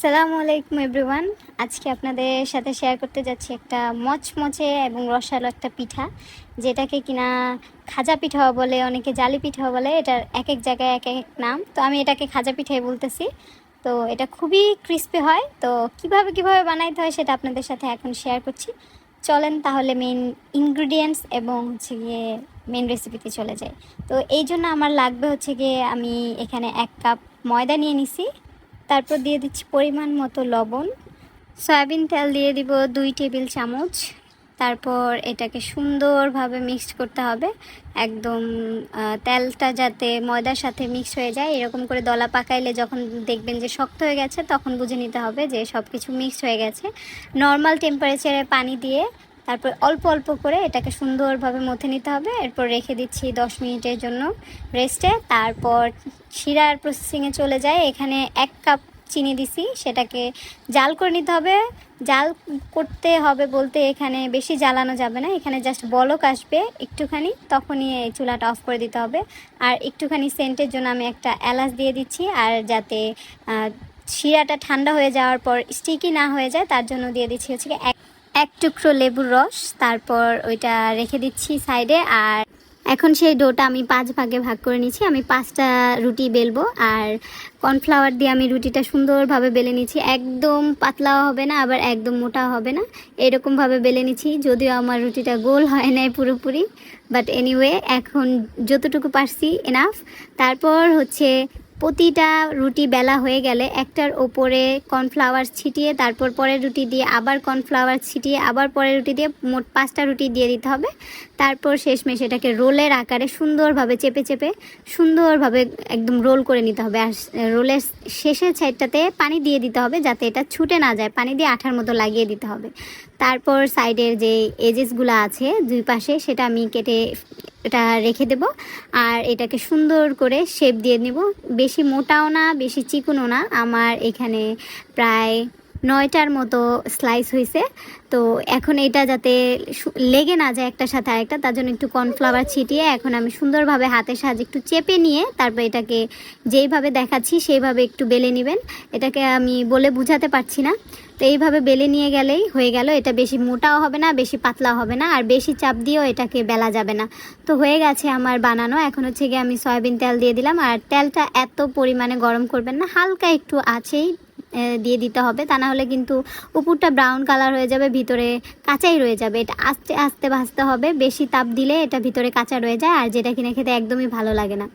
আসসালামু আলাইকুম এভরিওয়ান। আজকে আপনাদের সাথে শেয়ার করতে যাচ্ছি একটা মচমচে এবং রসালো একটা পিঠা, যেটাকে কিনা খাজা পিঠাও বলে, অনেকে জালি পিঠাও বলে, এটার এক এক জায়গায় এক এক নাম। তো আমি এটাকে খাজা পিঠাই বলতেছি। তো এটা খুবই ক্রিস্পি হয়। তো কীভাবে কীভাবে বানাইতে হয় সেটা আপনাদের সাথে এখন শেয়ার করছি। চলেন তাহলে মেন ইনগ্রিডিয়েন্টস এবং হচ্ছে গিয়ে মেন রেসিপিতে চলে যাই। তো এই জন্য আমার লাগবে হচ্ছে গিয়ে আমি এখানে এক কাপ ময়দা নিয়ে নিছি। তারপর দিয়ে দিচ্ছি পরিমাণ মতো লবণ। সয়াবিন তেল দিয়ে দিব দুই টেবিল চামচ। তারপর এটাকে সুন্দরভাবে মিক্সড করতে হবে। একদম তেলটা যাতে ময়দার সাথে মিক্স হয়ে যায়, এরকম করে দলা পাকাইলে যখন দেখবেন যে শক্ত হয়ে গেছে, তখন বুঝে নিতে হবে যে সব কিছু মিক্সড হয়ে গেছে। নর্মাল টেম্পারেচারে পানি দিয়ে তারপর অল্প অল্প করে এটাকে সুন্দরভাবে মথে নিতে হবে। এরপর রেখে দিচ্ছি দশ মিনিটের জন্য রেস্টে। তারপর শিরার প্রসেসিংয়ে চলে যায় এখানে এক কাপ চিনি দিছি। সেটাকে জাল করে নিতে হবে। জাল করতে হবে বলতে এখানে বেশি জ্বালানো যাবে না। এখানে জাস্ট বলক আসবে একটুখানি। তখনই এই চুলাটা অফ করে দিতে হবে। আর একটুখানি সেন্টের জন্য আমি একটা এলাচ দিয়ে দিচ্ছি। আর যাতে শিরাটা ঠান্ডা হয়ে যাওয়ার পর স্টিকি না হয়ে যায়, তার জন্য দিয়ে দিচ্ছি হচ্ছে এক এক টুকরো লেবুর রস, তারপর ওইটা রেখে দিচ্ছি সাইডে, আর এখন সেই ডোটা আমি পাঁচ ভাগে ভাগ করে নিচ্ছি আমি পাঁচটা রুটি বেলবো, আর কর্নফ্লাওয়ার দিয়ে আমি রুটিটা সুন্দরভাবে বেলে নিচ্ছি একদম পাতলাও হবে না, আবার একদম মোটাও হবে না। এরকমভাবে বেলে নিচ্ছি যদিও আমার রুটিটা গোল হয় নাই পুরোপুরি বাট এনিওয়ে এখন যতটুকু পারছি এনাফ তারপর হচ্ছে প্রতিটা রুটি বেলা হয়ে গেলে একটার ওপরে কর্নফ্লাওয়ার ছিটিয়ে, তারপর পরের রুটি দিয়ে আবার কর্নফ্লাওয়ার ছিটিয়ে, আবার পরের রুটি দিয়ে মোট পাঁচটা রুটি দিয়ে দিতে হবে। তারপর শেষমেশ এটাকে রোলের আকারে সুন্দরভাবে চেপে চেপে সুন্দরভাবে একদম রোল করে নিতে হবে। আর রোলের শেষের সাইডটাতে পানি দিয়ে দিতে হবে যাতে এটা ছুটে না যায়। পানি দিয়ে আঠার মতো লাগিয়ে দিতে হবে। তারপর সাইডের যে এজেসগুলো আছে দুই পাশে, সেটা আমি কেটে এটা রেখে দেব। আর এটাকে সুন্দর করে শেপ দিয়ে নেব। বেশি মোটাও না, বেশি চিকুনও না। আমার এখানে প্রায় নয়টার মতো স্লাইস হয়েছে তো এখন এটা যাতে লেগে না যায় একটার সাথে আরেকটা, তার জন্য একটু কর্নফ্লাওয়ার ছিটিয়ে এখন আমি সুন্দরভাবে হাতের সাহায্যে একটু চেপে নিয়ে তারপর এটাকে যেইভাবে দেখাচ্ছি সেইভাবে একটু বেলে নেবেন। এটাকে আমি বলে বুঝাতে পারছি না। তো এইভাবে বেলে নিয়ে গেলেই হয়ে গেল। এটা বেশি মোটাও হবে না, বেশি পাতলাও হবে না, আর বেশি চাপ দিয়েও এটাকে বেলা যাবে না। তো হয়ে গেছে আমার বানানো। এখন হচ্ছে গিয়ে আমি সয়াবিন তেল দিয়ে দিলাম। আর তেলটা এত পরিমাণে গরম করবেন না, হালকা একটু আছেই দিয়ে দিতে হবে। তা না হলে কিন্তু উপরটা ব্রাউন কালার হয়ে যাবে, ভিতরে কাঁচাই রয়ে যাবে। এটা আস্তে আস্তে ভাজতে হবে। বেশি তাপ দিলে এটা ভিতরে কাঁচা রয়ে যায়, আর যেটা কিনে খেতে একদমই ভালো লাগে না।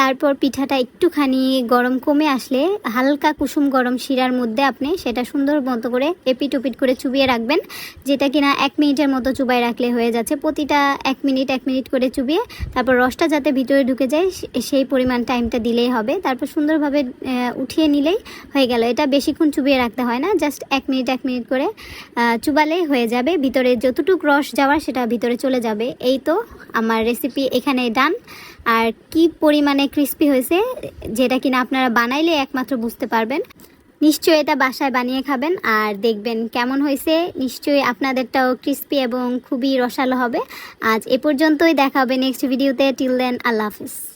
তারপর পিঠাটা একটুখানি গরম কমে আসলে হালকা কুসুম গরম শিরার মধ্যে আপনি সেটা সুন্দর মতো করে এপিট ওপিট করে চুবিয়ে রাখবেন যেটা কিনা এক মিনিটের মতো চুবাই রাখলে হয়ে যাচ্ছে। প্রতিটা এক মিনিট এক মিনিট করে চুবিয়ে তারপর রসটা যাতে ভিতরে ঢুকে যায় সেই পরিমাণ টাইমটা দিলেই হবে। তারপর সুন্দরভাবে উঠিয়ে নিলেই হয়ে গেল। এটা বেশিক্ষণ চুবিয়ে রাখতে হয় না জাস্ট এক মিনিট এক মিনিট করে আহ, চুবালেই হয়ে যাবে। ভিতরে যতটুকু রস যাওয়ার সেটা ভিতরে চলে যাবে। এই তো আমার রেসিপি এখানে ডান আর কি পরিমাণে ক্রিস্পি হয়েছে, যেটা কিনা আপনারা বানাইলে একমাত্র বুঝতে পারবেন। নিশ্চয়ই এটা বাসায় বানিয়ে খাবেন আর দেখবেন কেমন হয়েছে। নিশ্চয়ই আপনাদেরটাও ক্রিস্পি এবং খুবই রসালো হবে। আজ এ পর্যন্তই, দেখা হবে নেক্সট ভিডিওতে টিল দেন আল্লাহ হাফিজ।